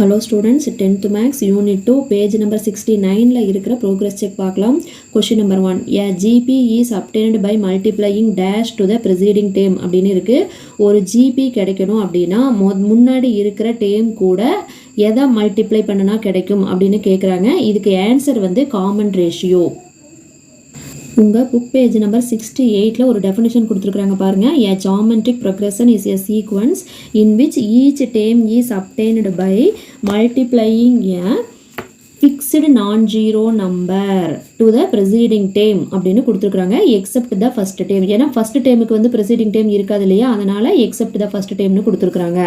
Hello students tenth maths unit two page number sixty நைனில் இருக்கிற progress check பார்க்கலாம். Question number one a GP is obtained by multiplying dash to the preceding term அப்படின்னு இருக்குது ஒரு GB கிடைக்கணும் அப்படின்னா மொ முன்னாடி இருக்கிற டேம் கூட எதை மல்டிப்ளை பண்ணுனா கிடைக்கும் அப்படின்னு கேட்குறாங்க இதுக்கு ஆன்சர் வந்து காமன் ரேஷியோ உங்கள் புக் பேஜ் நம்பர் சிக்ஸ்டி எயிட்டில் ஒரு டெஃபினேஷன் கொடுத்துருக்குறாங்க பாருங்கள் a geometric progression is a sequence in which each term is obtained by multiplying a fixed non zero number to the preceding term அப்படின்னு கொடுத்துருக்குறாங்க. Except the first term ஏன்னா first டேமுக்கு வந்து presiding dam இருக்காது இல்லையா? அதனால் எக்ஸப்ட் த ஃபஸ்ட் டேம்னு கொடுத்துருக்குறாங்க.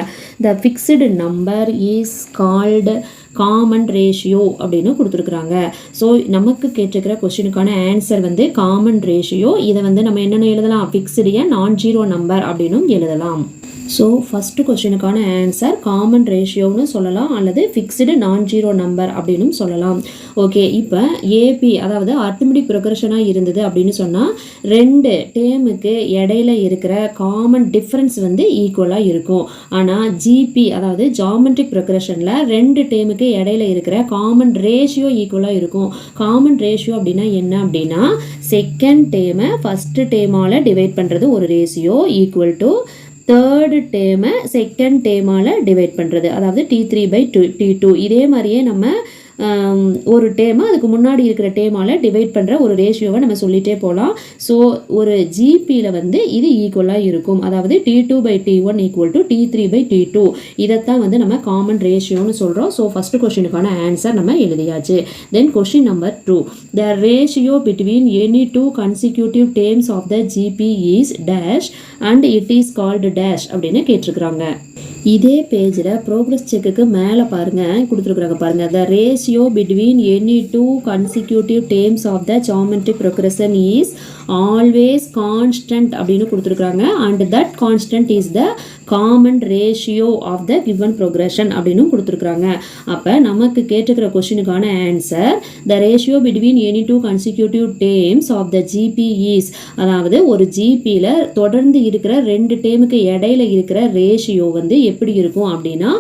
The fixed number is called common ratio அப்படின்னு கொடுத்துருக்குறாங்க. ஸோ நமக்கு கேட்டிருக்கிற கொஸ்டினுக்கான ஆன்சர் வந்து காமன் ரேஷியோ இதை வந்து நம்ம என்னென்ன எழுதலாம்? ஃபிக்ஸ்டு நான் ஜீரோ நம்பர் அப்படின்னும் எழுதலாம். ஸோ ஃபஸ்ட்டு கொஸ்டினுக்கான ஆன்சர் காமன் ரேஷியோன்னு சொல்லலாம் அல்லது ஃபிக்ஸ்டு நான் ஜீரோ நம்பர் அப்படின்னும் சொல்லலாம். ஓகே இப்போ ஏபி அதாவது அர்த்தமெட்டிக் ப்ரொக்ரஷனாக இருந்தது அப்படின்னு சொன்னால் ரெண்டு டேமுக்கு இடையில இருக்கிற காமன் டிஃப்ரென்ஸ் வந்து ஈக்குவலாக இருக்கும். ஆனால் ஜிபி அதாவது ஜாமெட்ரிக் ப்ரொக்ரஷனில் ரெண்டு டேமுக்கு இடையில இருக்கிற காமன் ரேஷியோ ஈக்குவலாக இருக்கும். காமன் ரேஷியோ அப்படின்னா என்ன அப்படின்னா செகண்ட் டேமை ஃபஸ்ட்டு டேமால் டிவைட் பண்ணுறது ஒரு ரேஷியோ ஈக்குவல் டு தேர்டு டேமை செகண்ட் டேமால் டிவைட் பண்ணுறது அதாவது T three by two T two இதே மாதிரியே நம்ம ஒரு டேமை அதுக்கு முன்னாடி இருக்கிற டேமால் டிவைட் பண்ணுற ஒரு ரேஷியோவை நம்ம சொல்லிகிட்டே போகலாம் ஸோ ஒரு ஜிபியில் வந்து இது ஈக்குவலாக இருக்கும். அதாவது T two by T one equal to T three by T two இதைத்தான் வந்து நம்ம காமன் ரேஷியோன்னு சொல்கிறோம் ஸோ ஃபஸ்ட்டு கொஷினுக்கான ஆன்சர் நம்ம எழுதியாச்சு. Then question number two the ratio between any two consecutive terms of the GP is dash and it is called dash அப்படின்னு கேட்டிருக்கிறாங்க. இதே பேஜில் ப்ரோக்ரஸ் செக்குக்கு மேலே பாருங்கள் கொடுத்துருக்குறாங்க பாருங்கள் the ratio between any two consecutive terms of the geometric progression is always constant அப்படின்னு கொடுத்துருக்குறாங்க. And that constant is the common ratio of the given progression அப்படின்னு கொடுத்துருக்குறாங்க. அப்போ நமக்கு கேட்டுக்கிற கொஷினுக்கான answer the ratio between any two consecutive terms of the GP is அதாவது ஒரு ஜிபியில் தொடர்ந்து இருக்கிற ரெண்டு டேமுக்கு இடையில இருக்கிற ரேஷியோ வந்து எப்படி இருக்கும் அப்படின்னா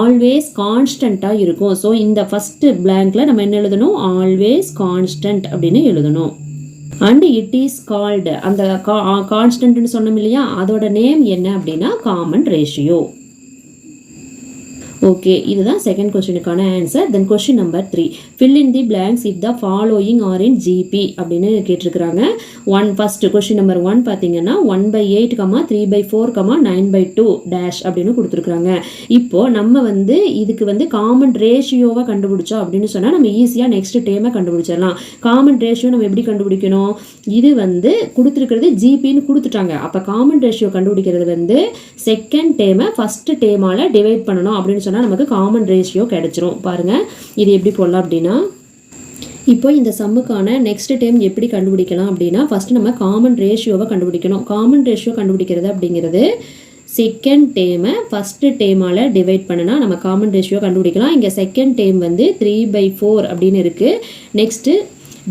ஆல்வேஸ் கான்ஸ்டண்ட்டாக இருக்கும். ஸோ இந்த ஃபஸ்ட்டு பிளாங்க்ல நம்ம என்ன எழுதணும்? ஆல்வேஸ் கான்ஸ்டன்ட் அப்படின்னு எழுதணும். அண்ட் இட் இஸ் கால்டு அந்த கான்ஸ்டன்ட்னு சொன்னோம் இல்லையா? அதோட நேம் என்ன அப்படின்னா காமன் ரேஷியோ ஓகே இதுதான் second கொஸ்டினுக்கான answer then question number three fill in the blanks if the following are in GP அப்படின்னு கேட்டிருக்கிறாங்க. One first question number one பார்த்தீங்கன்னா one by eight comma three by four comma nine by two dash அப்படின்னு கொடுத்துருக்குறாங்க. இப்போ நம்ம வந்து இதுக்கு வந்து காமன் ரேஷியோவை கண்டுபிடிச்சோம் அப்படின்னு சொன்னால் நம்ம ஈஸியாக நெக்ஸ்ட் டேமை கண்டுபிடிச்சிடலாம். காமன் ரேஷியோ நம்ம எப்படி கண்டுபிடிக்கணும்? இது வந்து கொடுத்துருக்கிறது ஜிபின்னு கொடுத்துட்டாங்க. அப்போ காமன் ரேஷியோ கண்டுபிடிக்கிறது வந்து செகண்ட் டேமை ஃபஸ்ட்டு டேமால் டிவைட் பண்ணணும் அப்படின்னு சொன்னால் நமக்கு காமன் ரேஷியோ கிடைச்சிரும். பாருங்கள் இது எப்படி போடலாம் அப்படின்னா இப்போ இந்த சம்முக்கான நெக்ஸ்ட் டைம் எப்படி கண்டுபிடிக்கலாம் அப்படின்னா ஃபஸ்ட்டு நம்ம காமன் ரேஷியோவை கண்டுபிடிக்கணும். காமன் ரேஷியோ கண்டுபிடிக்கிறது அப்படிங்கிறது செகண்ட் டேமை ஃபஸ்ட்டு டேமால் டிவைட் பண்ணுனா நம்ம காமன் ரேஷியோ கண்டுபிடிக்கலாம். இங்கே செகண்ட் டேம் வந்து த்ரீ பை ஃபோர் அப்படின்னு இருக்குது நெக்ஸ்ட்டு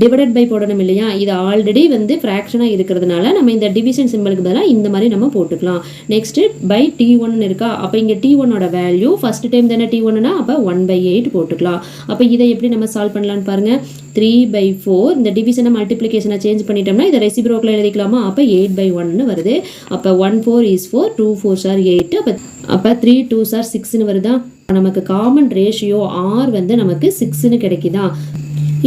டிவைடட் பை போடணும் இல்லையா? இது ஆல்ரெடி வந்து ஃப்ராக்ஷனாக இருக்கிறதுனால நம்ம இந்த டிவிஷன் சிம்பிளுக்கு பதிலாக இந்த மாதிரி நம்ம போட்டுக்கலாம். நெக்ஸ்ட்டு பை டி ஒன்னு இருக்கா? அப்போ இங்கே டி ஒன்னோட வேல்யூ ஃபஸ்ட் டைம் தானே டி ஒன்னுனா அப்போ ஒன் பை எயிட் போட்டுக்கலாம். அப்போ இதை எப்படி நம்ம சால்வ் பண்ணலான்னு பாருங்கள் த்ரீ பை ஃபோர் இந்த டிவிஷனை மல்டிப்ளிகேஷனை சேஞ்ச் பண்ணிட்டோம்னா இதை ரெசிப்ரோக்கில் எழுதிக்கலாமா? அப்போ எயிட் பை ஒன்னு வருது. அப்போ one four is four two four sir eight அப்போ அப்போ த்ரீ டூ சார் சிக்ஸ்னு வருதா? நமக்கு காமன் ரேஷியோ ஆர் வந்து நமக்கு சிக்ஸ்னு கிடைக்குதா?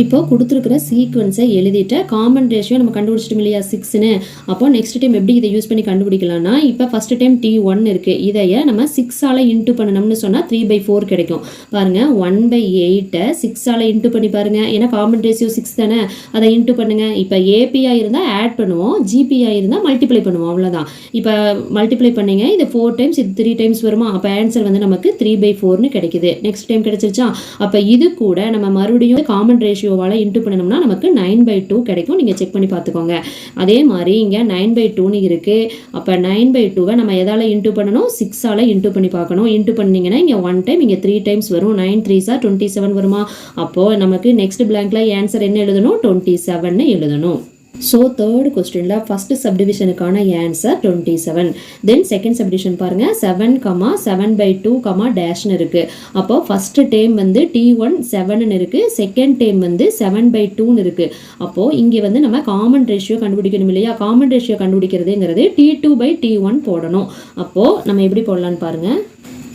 இப்போ கொடுத்துருக்கிற சீக்வன்ஸை எழுதிட்டு காமன் ரேஷியோ நம்ம கண்டுபிடிச்சிட்டோம் இல்லையா சிக்ஸ்னு அப்போ நெக்ஸ்ட் டைம் எப்படி இதை யூஸ் பண்ணி கண்டுபிடிக்கலாம்னா இப்போ ஃபஸ்ட் டைம் டி ஒன் இருக்குது இதைய நம்ம சிக்ஸால் இன்ட்டு பண்ணணும்னு சொன்னால் த்ரீ பை ஃபோர் கிடைக்கும். பாருங்கள் ஒன் பை எயிட்டை சிக்ஸால் இன்ட்டு பண்ணி பாருங்கள் ஏன்னா காமன் ரேஷியோ சிக்ஸ் தானே. அதை இன்ட்டு பண்ணுங்கள் இப்போ ஏபியாக இருந்தால் ஆட் பண்ணுவோம். ஜிபிஐ இருந்தால் மல்டிப்ளை பண்ணுவோம். அவ்வளோதான் இப்போ மல்டிப்ளை பண்ணீங்க. இது ஃபோர் டைம்ஸ் இது த்ரீ டைம்ஸ் வருமா? அப்போ ஆன்சர் வந்து நமக்கு த்ரீ பை ஃபோர்னு கிடைக்குது. நெக்ஸ்ட் டைம் கிடைச்சிருச்சா? அப்போ இது கூட நம்ம மறுபடியும் காமன் ரேஷியோவால் இன்ட்டு பண்ணணும்னா நமக்கு நைன் பை டூ கிடைக்கும். நீங்கள் செக் பண்ணி பார்த்துக்கோங்க. அதே மாதிரி இங்கே நைன் பை டூன்னு இருக்குது அப்போ நைன் பை டூவை நம்ம எதால் இன்ட்டு பண்ணணும்? சிக்ஸால் இன்ட்டு பண்ணி பார்க்கணும். இன்ட்டு பண்ணீங்கன்னா இங்கே ஒன் டைம் இங்கே த்ரீ டைம்ஸ் வரும். நைன் த்ரீ சார் டுவெண்ட்டி செவன் வருமா? அப்போது நமக்கு நெக்ஸ்ட் பிளாங்கில் ஆன்சர் என்ன எழுதணும்? டுவெண்ட்டி செவன்னு எழுதணும். ஸோ தேர்ட் கொஸ்டினில் first சப்டிவிஷனுக்கான answer twenty seven then second subdivision பாருங்கள் seven comma seven by two comma டேஷ்னு இருக்குது அப்போ ஃபஸ்ட்டு டேம் வந்து டி ஒன் செவன்னு இருக்குது செகண்ட் டேம் வந்து செவன் பை டூன்னு இருக்குது அப்போது இங்கே வந்து நம்ம காமன் ரேஷியோ கண்டுபிடிக்கணும் இல்லையா? Common ratio கண்டுபிடிக்கிறதுங்கிறது T two by T one போடணும். அப்போது நம்ம எப்படி போடலான்னு பாருங்கள்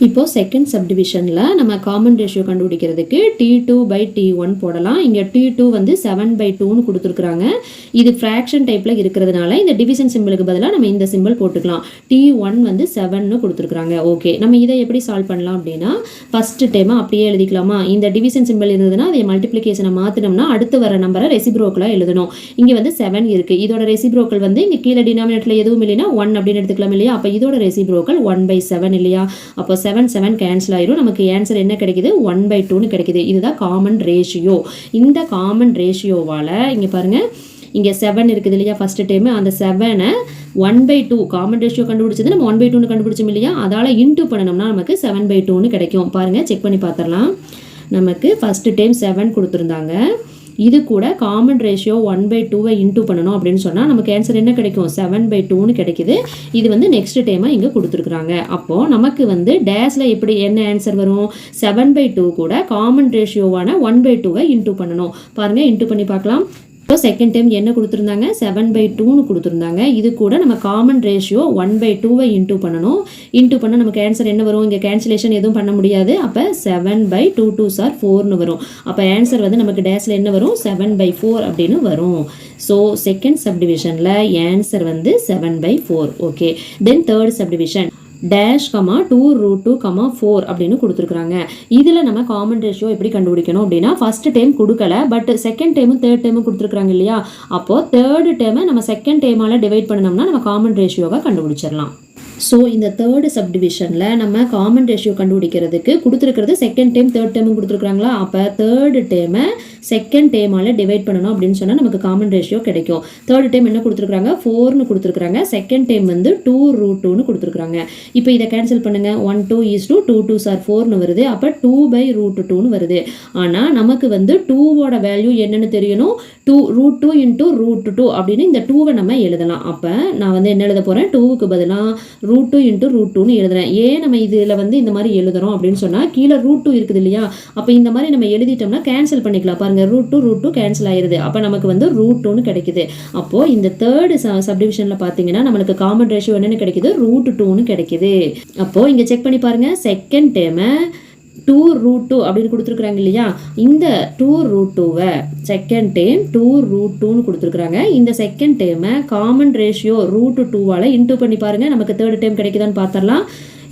இப்போ செகண்ட் சப்டிவிஷனில் நம்ம காமன் ரேஷியோ கண்டுபிடிக்கிறதுக்கு T two by T one போடலாம். இங்கே டி டூ வந்து செவன் பை டூன்னு கொடுத்துருக்குறாங்க. இது ஃப்ராக்ஷன் டைப்பில் இருக்கிறதுனால இந்த டிவிஷன் சிம்பிளுக்கு பதிலாக நம்ம இந்த சிம்பிள் போட்டுக்கலாம். டி ஒன் வந்து செவன்னு கொடுத்துருக்குறாங்க. ஓகே நம்ம இதை எப்படி சால்வ் பண்ணலாம் அப்படின்னா ஃபஸ்ட்டு டைமாக அப்படியே எழுதிக்கலாமா? இந்த டிவிஷன் சிம்பிள் இருந்ததுன்னா அதை மல்டிப்ளிகேஷனை மாற்றினோம்னா அடுத்து வர நம்பரை ரெசிப்ரோக்கலாக எழுதணும். இங்கே வந்து செவன் இருக்குது இதோட ரெசிப்ரோக்கல் வந்து இங்கே கீழே டினாமினேட்டில் எதுவும் இல்லைன்னா ஒன் அப்படின்னு எடுத்துக்கலாம் இல்லையா? அப்போ இதோட ரெசிப்ரோக்கல் ஒன் பை செவன் இல்லையா? அப்போ செவன் செவன் கேன்சல் ஆயிரும். நமக்கு ஆன்சர் என்ன கிடைக்குது? ஒன் பை டூன்னு கிடைக்குது. இதுதான் காமன் ரேஷியோ இந்த காமன் ரேஷியோவால் இங்கே பாருங்கள் இங்கே செவன் இருக்குது இல்லையா? ஃபஸ்ட்டு டைமு அந்த செவனை one by two common ratio கண்டுபிடிச்சது நம்ம ஒன் பை டூன்னு கண்டுபிடிச்சோம் இல்லையா? அதால் இன்டூ பண்ணணும்னா நமக்கு செவன் பை டூன்னு கிடைக்கும். பாருங்கள் செக் பண்ணி பார்த்துடலாம். நமக்கு ஃபஸ்ட்டு டைம் செவன் கொடுத்துருந்தாங்க. இது கூட காமன் ரேஷியோ ஒன் பை டூவை இன்டூ பண்ணணும் அப்படின்னு சொன்னால் நமக்கு ஆன்சர் என்ன கிடைக்கும்? செவன் பை டூன்னு கிடைக்குது. இது வந்து நெக்ஸ்ட் டைமாக இங்கே கொடுத்துருக்குறாங்க. அப்போது நமக்கு வந்து டேஸில் எப்படி என்ன ஆன்சர் வரும்? செவன் பை டூ கூட காமன் ரேஷியோவான ஒன் பை டூவை இன்டூ பண்ணணும். பாருங்கள் இன்டூ பண்ணி பார்க்கலாம். இப்போ செகண்ட் டைம் என்ன கொடுத்துருந்தாங்க? செவன் பை டூன்னு கொடுத்துருந்தாங்க. இது கூட நம்ம காமன் ரேஷியோ ஒன் பை டூவை இன்டூ பண்ணணும். இன்டூ பண்ண நமக்கு ஆன்சர் என்ன வரும்? இங்கே கேன்சலேஷன் எதுவும் பண்ண முடியாது. அப்போ seven by two two sir ஃபோர்னு வரும். அப்போ ஆன்சர் வந்து நமக்கு டேஸில் என்ன வரும்? செவன் பை ஃபோர் அப்படின்னு வரும். ஸோ செகண்ட் சப்டிவிஷனில் ஆன்சர் வந்து seven by four okay then third subdivision dash comma two root two comma four அப்படின்னு கொடுத்துருக்குறாங்க. இதில் நம்ம காமன் ரேஷியோ எப்படி கண்டுபிடிக்கணும் அப்படின்னா ஃபர்ஸ்ட் டைம் கொடுக்கல பட் செகண்ட் டைமும் தேர்ட் டைமும் கொடுத்துருக்குறாங்க இல்லையா? அப்போது தேர்டு டைமை நம்ம செகண்ட் டைமால் டிவைட் பண்ணோம்னா நம்ம காமன் ரேஷியோவை கண்டுபிடிச்சிடலாம். ஸோ இந்த தேர்டு சப்டிவிஷனில் நம்ம காமன் ரேஷியோ கண்டுபிடிக்கிறதுக்கு கொடுத்துருக்கிறது செகண்ட் டேம் தேர்ட் டேமும் கொடுத்துருக்குறாங்களா? அப்போ தேர்டு டேமை செகண்ட் டேமால் டிவைட் பண்ணணும் அப்படின்னு சொன்னால் நமக்கு காமன் ரேஷியோ கிடைக்கும். தேர்ட் டைம் என்ன கொடுத்துருக்குறாங்க? ஃபோர்னு கொடுத்துருக்குறாங்க. செகண்ட் டைம் வந்து டூ ரூட் டூன்னு கொடுத்துருக்குறாங்க. இப்போ இதை கேன்சல் பண்ணுங்கள் one two is two two two sir ஃபோர்னு வருது. அப்போ டூ பை ரூட் டூன்னு வருது. ஆனால் நமக்கு வந்து டூவோட வேல்யூ என்னென்னு தெரியணும்? Two root two into root two அப்படின்னு இந்த டூவை நம்ம எழுதலாம். அப்போ நான் வந்து என்ன எழுத போகிறேன் டூவுக்கு பதிலாக ரூட் டூ இன்ட்டு ரூட் டூன்னு எழுதுறேன். ஏன் நம்ம இதில் வந்து இந்த மாதிரி எழுதுறோம் அப்படின்னு சொன்னால் கீழே ரூட் டூ இருக்குது இல்லையா? அப்போ இந்த மாதிரி நம்ம எழுதிட்டோம்னா கேன்சல் பண்ணிக்கலாம். பாருங்கள் root two root two cancel ஆயிடுது அப்போ நமக்கு வந்து ரூட் டூன்னு கிடைக்குது. அப்போது இந்த தேர்டு சப்டிவிஷனில் பார்த்தீங்கன்னா நம்மளுக்கு காமன் ரேஷியோ என்னென்னு கிடைக்குது? ரூட் டூன்னு கிடைக்குது. அப்போது இங்கே செக் பண்ணி பாருங்கள் செகண்ட் டேமை டூ ரூட் டூ அப்படின்னு கொடுத்துருக்குறாங்க இல்லையா? இந்த டூ ரூட் டூவை செகண்ட் டேம் டூ ரூட் டூன்னு கொடுத்துருக்குறாங்க. இந்த செகண்ட் டேமை காமன் ரேஷியோ ரூட் டூவால் இன்டூ பண்ணி பாருங்கள் நமக்கு தேர்ட் டைம் கிடைக்குதான்னு பார்த்துடலாம்.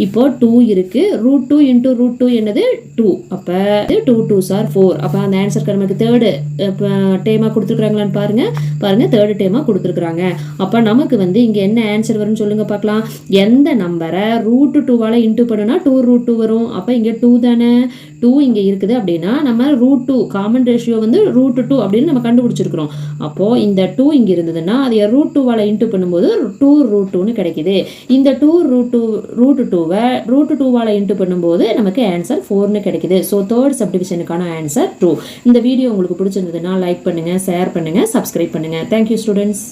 இப்போ டூ இருக்குது root two into root two என்னது? டூ அப்போ டூ டூ சார் ஃபோர் அப்போ அந்த ஆன்சருக்கு நமக்கு தேர்டு டேமாக கொடுத்துருக்குறாங்களான்னு பாருங்கள் பாருங்கள் தேர்டு டேமாக கொடுத்துருக்குறாங்க. அப்போ நமக்கு வந்து இங்கே என்ன ஆன்சர் வரும்னு சொல்லுங்கள் பார்க்கலாம். எந்த நம்பரை ரூட் டூவால் இன்டூ பண்ணுனா டூ ரூட் டூ வரும். அப்போ இங்கே டூ தானே? டூ இங்கே இருக்குது அப்படின்னா நம்ம ரூட் டூ காமன் ரேஷியோ வந்து ரூட் டூ அப்படின்னு நம்ம கண்டுபிடிச்சிருக்கிறோம். அப்போது இந்த டூ இங்கே இருந்ததுன்னா அதை ரூட் டூவால் இன்டூ பண்ணும்போது டூ ரூட் டூன்னு கிடைக்குது. இந்த டூ ரூட் டூ ரூட் டூவை ரூட் டூவால் இன்ட்டு பண்ணும்போது நமக்கு ஆன்சர் ஃபோர்னு கிடைக்குது. ஸோ தேர்ட் சப்டிவிஷனுக்கான ஆன்சர் டூ இந்த வீடியோ உங்களுக்கு பிடிச்சிருந்ததுன்னா லைக் பண்ணுங்கள் ஷேர் பண்ணுங்கள் சப்ஸ்கிரைப் பண்ணுங்கள் தேங்க்யூ ஸ்டூடெண்ட்ஸ்